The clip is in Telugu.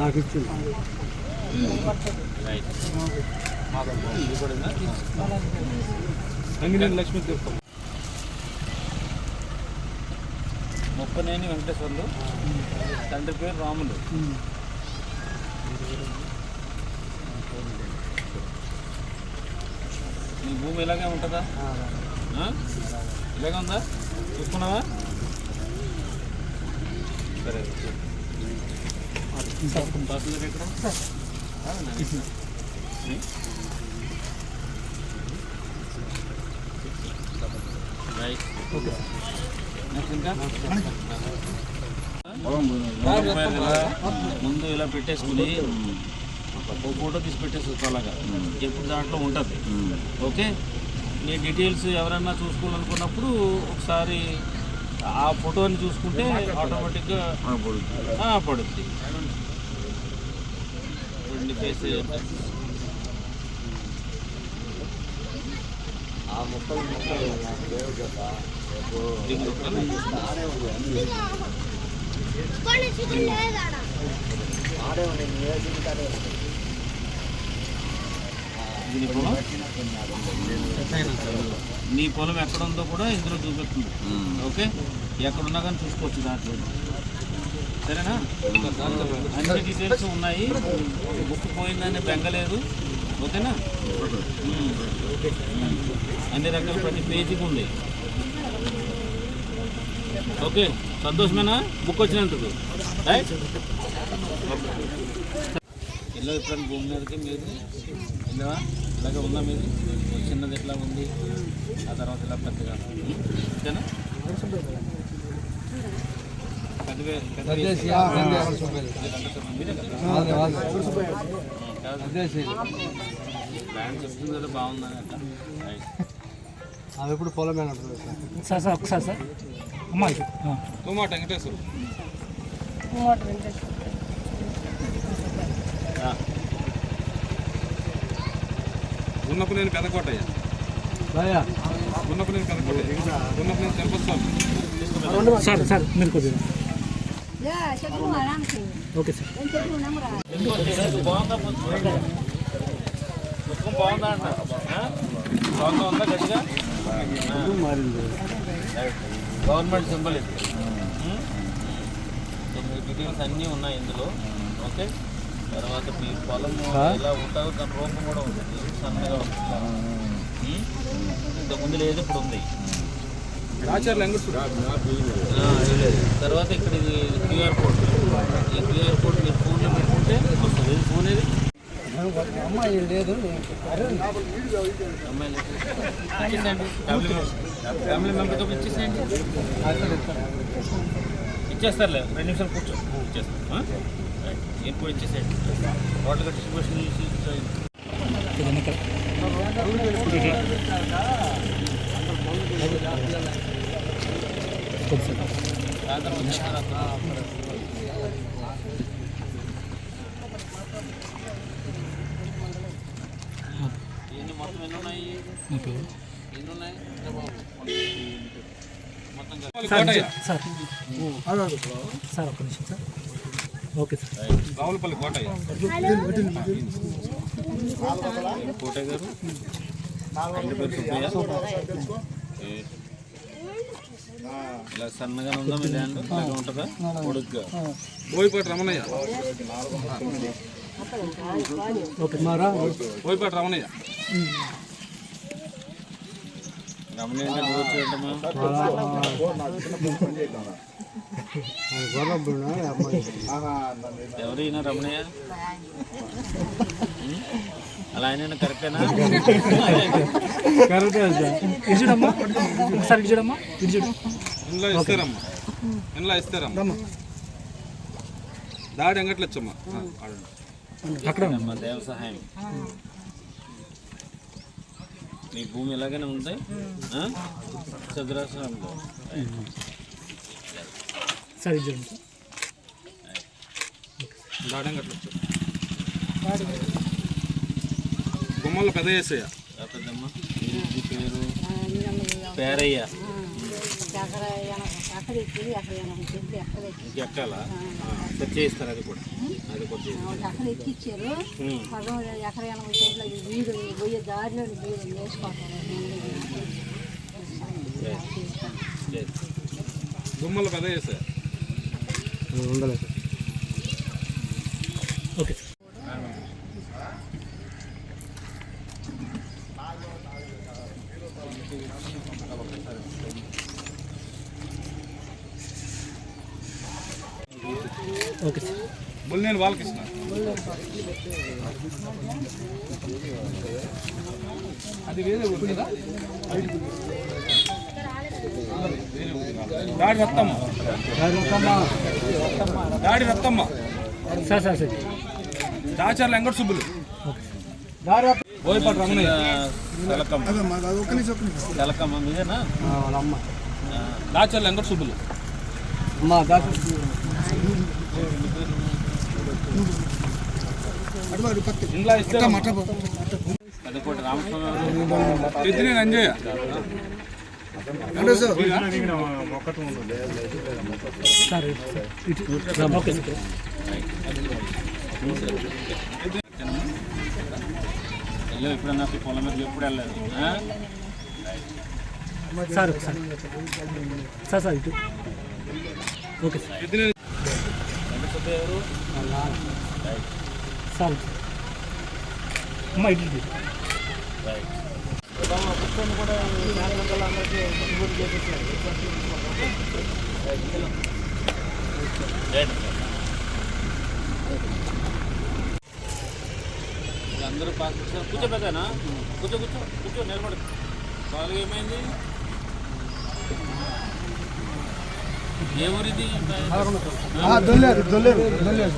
నాకు ఇచ్చింది. లక్ష్మీ తీర్థం ముప్పనేని వెంకటేశ్వర్లు. తండ్రి పేరు రాములు. నీ భూమి ఇలాగే ఉంటుందా? ఇలాగే ఉందా? చూసుకున్నావా? సరే ఎక్కడ? ముందు ఇలా పెట్టేసుకుని ఒక ఫోటో తీసి పెట్టేసుకోవచ్చు అలాగా. ఎప్పుడు దాంట్లో ఉంటుంది. ఓకే? నీ డీటెయిల్స్ ఎవరైనా చూసుకోవాలనుకున్నప్పుడు ఒకసారి ఆ ఫోటోని చూసుకుంటే ఆటోమేటిక్గా ఆ, పడుద్ది. రెండు ఫేస్ కొన్ని చికెన్ లేదాడా ఇది నీ పొలం? నీ పొలం ఎక్కడ ఉందో కూడా ఇందులో చూపిస్తుంది. ఓకే? ఎక్కడున్నా కానీ చూసుకోవచ్చు దాంట్లో. సరేనా? అన్ని డీటెయిల్స్ ఉన్నాయి. బుక్ పోయిందని బెంగలేదు. ఓకేనా. అన్ని రకాల ప్రతి పేజీకి ఉంది. ఓకే? సంతోషమేనా? బుక్ వచ్చినందుకు. రైట్ ఇల్లు ఎప్పుడైనా భూమి మీదకి మీరు వెళ్ళావా? ఇలాగే ఉందా మీది? చిన్నది ఎట్లా ఉంది? ఆ తర్వాత ఇలా పెద్దగా? ఓకేనా. ప్లాన్ చెప్తుంది కదా బాగుందని అట్లా. అవి ఎప్పుడు పొలం సార్ సార్ ఒకసారి సార్. అమ్మా వెంకటేశ్వర ఆ, ఉన్నప్పుడు నేను పెదకోటయ్య ఉన్నప్పుడు నేను పెదకోటయ్య ఉన్నప్పుడు నేను తెంపస్వామి సార్ సార్ మీరు కొద్దిగా. Okay sir. ఎందుకు బాగుందా బాగుందా ఉందా గట్టిగా గవర్నమెంట్ సింబల్ ఇది. డీటెయిల్స్ అన్నీ ఉన్నాయి ఇందులో. ఓకే? తర్వాత మీ పొలం ఇలా ఉంటుంది దాని రూపం కూడా ఉంటుంది సన్నగా ఉంటుంది? ఇంతకుముందు లేదు ఇప్పుడు ఉంది. ఆచార్య వెంకటేశ్వర ఆ, ఇది లేదు. తర్వాత ఇక్కడ ఇది క్యూఆర్ కోడ్. ఈ క్యూఆర్ కోడ్ మీరు ఫోన్లో పెట్టుకుంటే వస్తుంది. ఇది ఫోన్ ఇది అమ్మాయి లేదు ఇచ్చేసేయండి ఫ్యామిలీ మెంబర్ ఫ్యామిలీ మెంబర్తో ఇచ్చేసేయండి ఇచ్చేస్తారులే. రెండు నిమిషాలు కూర్చో. ఇచ్చేస్తాం ఆ? రైట్. నేను కూడా ఇచ్చేసేయండి వాటర్ డిస్ట్రిబ్యూషన్ ఎన్ని మొత్తం ఎన్ని ఉన్నాయి? ఎన్ని ఉన్నాయి? మొత్తం సార్. సార్ ఒక్క నిమిషం sir. Okay sir. Ravulapalli Kotayya Kotayya garu. ఇలా సన్నగా ఉందా మీ ల్యాండ్ ఇలాగే ఉంటుందా? పొడుగ్గా. బోయపాటి రమణయ్య. బోయపాటి రమణయ్య. రమణి అంటే ఎవరు ఈయన రమణయ్య? అలా ఆయన కరెక్టేనా? కరెక్టే సార్ ఇది చూడమ్మా. ఒకసారి ఇది చూడమ్మా. ఇది చూడు. ఇంట్లో ఇస్తారమ్మా. ఇంట్లో ఇస్తారమ్మా. దాడి. అక్కడ అమ్మ దేవ సహాయం. నీ భూమి ఇలాగనే ఉంది? ఆ? సార్ చూడండి గుమ్మల్లో పెద్ద చేసేయ పెద్దమ్మ పేరు పేరయ్య ఎక్కడ ఎక్కాలా చేయిస్తారు అది కూడా. అది కూడా. అక్కడ ఎక్కిచ్చారు? ఎకర ఎనభై అవి వీడు పోయే దారిలో వీడు వేసుకోవాలి లేదు. దుమ్మలు పెద్ద చేసా ఉండలేదు. Okay. Sir okay sir. Bulneni Balakrishna. అది వేరే కదా? Dadi Rattamma. Dadi Rattamma. Sir sir sir. Dacharla Venkata Subbulu. Boyapati Ramanayya. Telakamma. Telakamma మీదేనా? వాళ్ళ అమ్మ. దాచర్ల వెంకట సుబ్బులు. అమ్మ దాకా ఇంట్లో ఇస్తే పెద్దకోటి రామస్వామి అంజయ్య. ఎప్పుడన్నా పొలం మీద ఎప్పుడు వెళ్ళలేదు సార్. సార్ సార్ సార్ ఇటు ఓకే సార్ సార్ అమ్మా ఇటు రైట్ ఎవరు సార్ అమ్మ అందరూ పాస్ కూర్చో పెద్దనా? కూర్చో కూర్చో కూర్చో నిలబడు. వాళ్ళకి ఏమైంది? ఏ ఊరిది? దొల్లేరు దొల్లేరు దొల్లేరు.